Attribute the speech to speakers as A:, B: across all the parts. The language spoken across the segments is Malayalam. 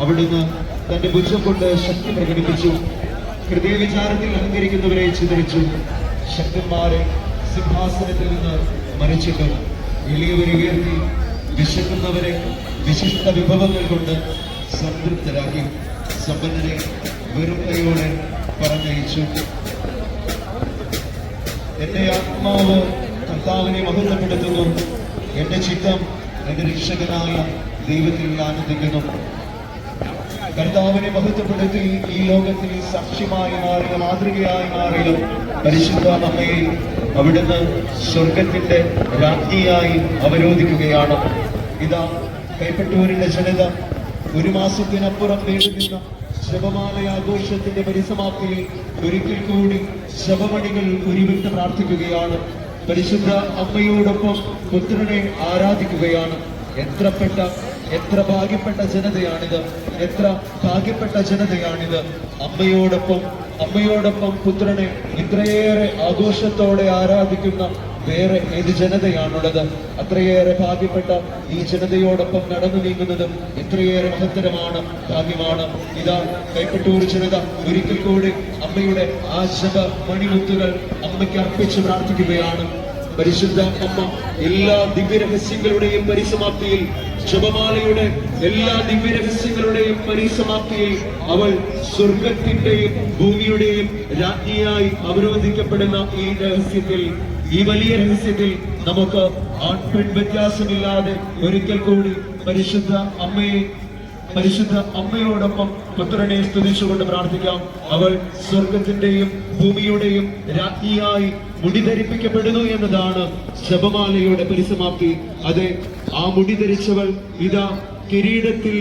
A: അവിടുന്ന് തന്റെ ഭുജം കൊണ്ട് ശക്തി പ്രകടിപ്പിച്ചു. ഹൃദയവിചാരത്തിൽ അഹങ്കരിക്കുന്നവരെ ചിതറിച്ചു. ശക്തന്മാരെ സിംഹാസനത്തിൽ നിന്ന് മറിച്ചിട്ടു. എളിയവരെ ഉയർത്തി വിശക്കുന്നവരെ വിശിഷ്ട വിഭവങ്ങൾ കൊണ്ട് സംതൃപ്തരാക്കി. സമ്പന്നരെ വെറുപ്പയോടെ പറഞ്ഞയച്ചു. എന്റെ ആത്മാവ് കർത്താവിനെ മഹത്വപ്പെടുത്തുന്നു. എന്റെ ചിത്തം എന്റെ രക്ഷകനായ ദൈവത്തിൽ ആനന്ദിക്കുന്നു. കർത്താവിനെ മഹത്വപ്പെടുത്തി ഈ ലോകത്തിൽ സാക്ഷ്യമായി മാറിയ മാതൃകയായി മാറിയ പരിശുദ്ധ അമ്മയെ അവിടുന്ന് സ്വർഗത്തിന്റെ രാജ്ഞിയായി അവരോധിക്കുകയാണ്. ഇതാ കൈപ്പറ്റൂരിന്റെ ജനത ഒരു മാസത്തിനപ്പുറം നേടുന്ന ശബമാല ആഘോഷത്തിന്റെ പരിസമാപ്തിയിൽ ഒരിക്കൽ കൂടി ശബമണികൾ ഉരുവിട്ട് പ്രാർത്ഥിക്കുകയാണ്. പരിശുദ്ധ അമ്മയോടൊപ്പം പുത്രനെ ആരാധിക്കുകയാണ്. എത്രപ്പെട്ട എത്ര ഭാഗ്യപ്പെട്ട ജനതയാണിത്? എത്ര ഭാഗ്യപ്പെട്ട ജനതയാണിത്? അമ്മയോടൊപ്പം അമ്മയോടൊപ്പം പുത്രനെ ഇത്രയേറെ ആഘോഷത്തോടെ ആരാധിക്കുന്ന വേറെ ഏത് ജനതയാണുള്ളത്? അത്രയേറെ ഭാഗ്യപ്പെട്ട ഈ ജനതയോടൊപ്പം നടന്നു നീങ്ങുന്നതും എത്രയേറെ മഹത്തരമാണ് ഭാഗ്യമാണ്. ഇതാ കൈപ്പറ്റൂർ ജനത ഒരിക്കൽ കൂടി അമ്മയുടെ ആ ശബ മണിമുത്തുകൾ അമ്മയ്ക്ക് അർപ്പിച്ച് പ്രാർത്ഥിക്കുകയാണ്. പരിശുദ്ധ അമ്മ എല്ലാ ദിവ്യരഹസ്യങ്ങളുടെയും പരിസമാപ്തിയിൽ ശുഭമാലയുടെ എല്ലാ ദിവ്യരഹസ്യങ്ങളുടെയും പരിസമാപ്തിയിൽ അവൾ സ്വർഗത്തിന്റെയും ഭൂമിയുടെയും രാജ്ഞിയായി അവരോധിക്കപ്പെടുന്ന ഈ രഹസ്യത്തിൽ ഈ വലിയ രഹസ്യത്തിൽ നമുക്ക് ആൺപെൺ വ്യത്യാസമില്ലാതെ ഒരിക്കൽ കൂടി പരിശുദ്ധ അമ്മയെ പരിശുദ്ധ അമ്മയോടൊപ്പം പുത്രനെ സ്തുതിച്ചുകൊണ്ട് പ്രാർത്ഥിക്കാം. അവൾ സ്വർഗത്തിന്റെയും ഭൂമിയുടെയും രാജ്ഞിയായി മുടിധരിപ്പിക്കപ്പെടുന്നു എന്നതാണ് ശബമാലയുടെ പരിസമാപ്തി. അതെ ആ മുടി ധരിച്ചവൾ ഇതാ കിരീടത്തിൽ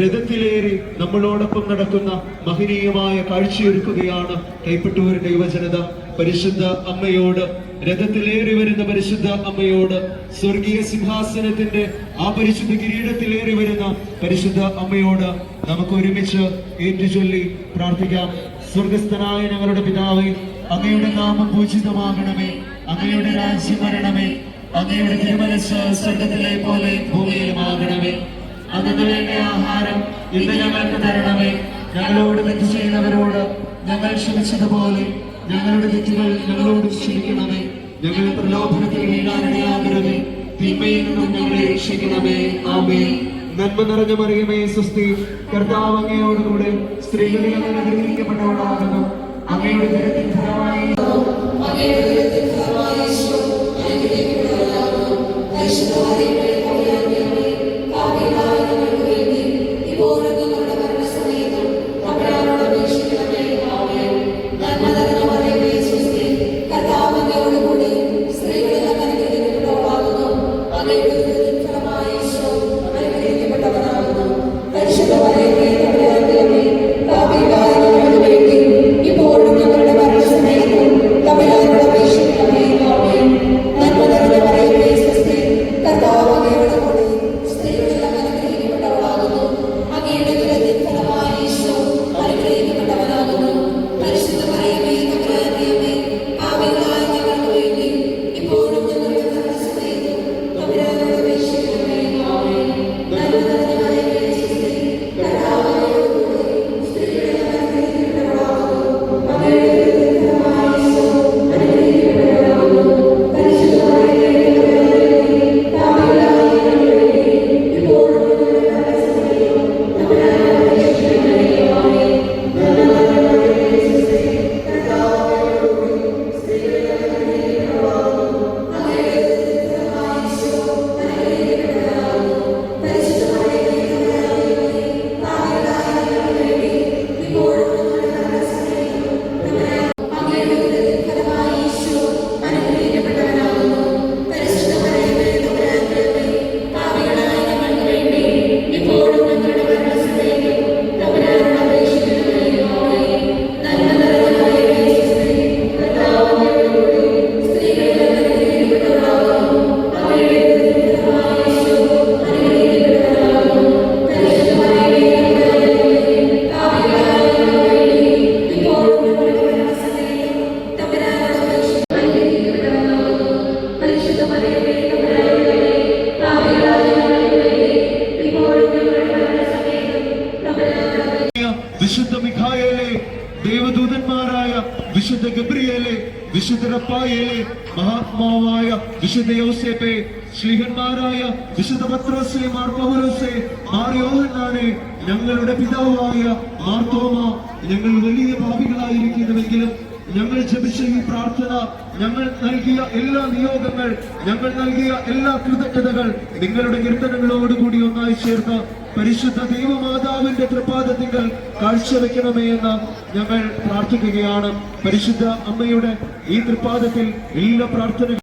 A: രഥത്തിലേറി നമ്മളോടൊപ്പം നടക്കുന്ന മഹനീയമായ കാഴ്ചയൊരുക്കുകയാണ് കൈപ്പറ്റൂരിന്റെ യുവജനത. പരിശുദ്ധ അമ്മയോട് രഥത്തിലേറി വരുന്ന പരിശുദ്ധ അമ്മയോട് സ്വർഗീയ സിംഹാസനത്തിന്റെ ആ പരിശുദ്ധ കിരീടത്തിലേറി വരുന്ന പരിശുദ്ധ അമ്മയോട് നമുക്ക് ഒരുമിച്ച് ഏറ്റുചൊല്ലി പ്രാർത്ഥിക്കാം. സ്വർഗസ്ഥനായ ഞങ്ങളുടെ പിതാവേ അങ്ങയുടെ നാമം പൂജിതമാകണമേ അങ്ങയുടെ രാജ്യം വരണമേ അങ്ങയുടെ തിരുമനസ് സ്വർഗത്തിലെ പോലെ ഭൂമിയിലുമാകണമേ അങ്ങനെ വേണ്ട ആഹാരം ഇന്ന് ഞങ്ങൾക്ക് തരണമേ. ഞങ്ങളോട് തെറ്റ് ചെയ്യുന്നവരോട് ഞങ്ങൾ ക്ഷമിച്ചതുപോലെ ഞങ്ങളുടെ തെറ്റുകൾ ഞങ്ങളോട് ക്ഷമിക്കണമേ. ഞങ്ങൾ പ്രലോഭനത്തിൽ വീഴാനിടയാകരുതേ തിന്മയിൽ നിന്നും ഞങ്ങളെ രക്ഷിക്കണമേ. ആമേ നന്മ നിറഞ്ഞ മറിയമേ സുസ്തി. കർത്താവ് അങ്ങയോടുകൂടെ സ്ത്രീകളിൽ അനുഗ്രഹിക്കപ്പെട്ടവളാകുന്നു. അങ്ങയുടെ
B: ഇപ്പോഴും
A: ഗബ്രിയേലെ വിശുദ്ധ റപ്പായേലെ മഹാത്മാവായ വിശുദ്ധ യോസേപ്പെ ശ്രീഹന്മാരായ വിശുദ്ധ പത്രോസെ മാർ പൗലോസെ മാർ ഞങ്ങളുടെ പിതാവായ മാർത്തോമ ഞങ്ങൾ വലിയ പാപികളായിരിക്കുന്നുവെങ്കിലും ഞങ്ങൾ ജപിച്ച ഈ പ്രാർത്ഥന ഞങ്ങൾ നൽകിയ എല്ലാ നിയോഗങ്ങൾ ഞങ്ങൾ നൽകിയ എല്ലാ കൃതജ്ഞതകൾ നിങ്ങളുടെ കീർത്തനങ്ങളോടുകൂടി ഒന്നായി ചേർത്ത് പരിശുദ്ധ ദൈവമാതാവിന്റെ തൃപ്പാദത്തിങ്കൽ കാഴ്ചവെക്കണമേ എന്ന് ഞങ്ങൾ പ്രാർത്ഥിക്കുകയാണ്. പരിശുദ്ധ അമ്മയുടെ ഈ തൃപ്പാദത്തിൽ എല്ലാ പ്രാർത്ഥന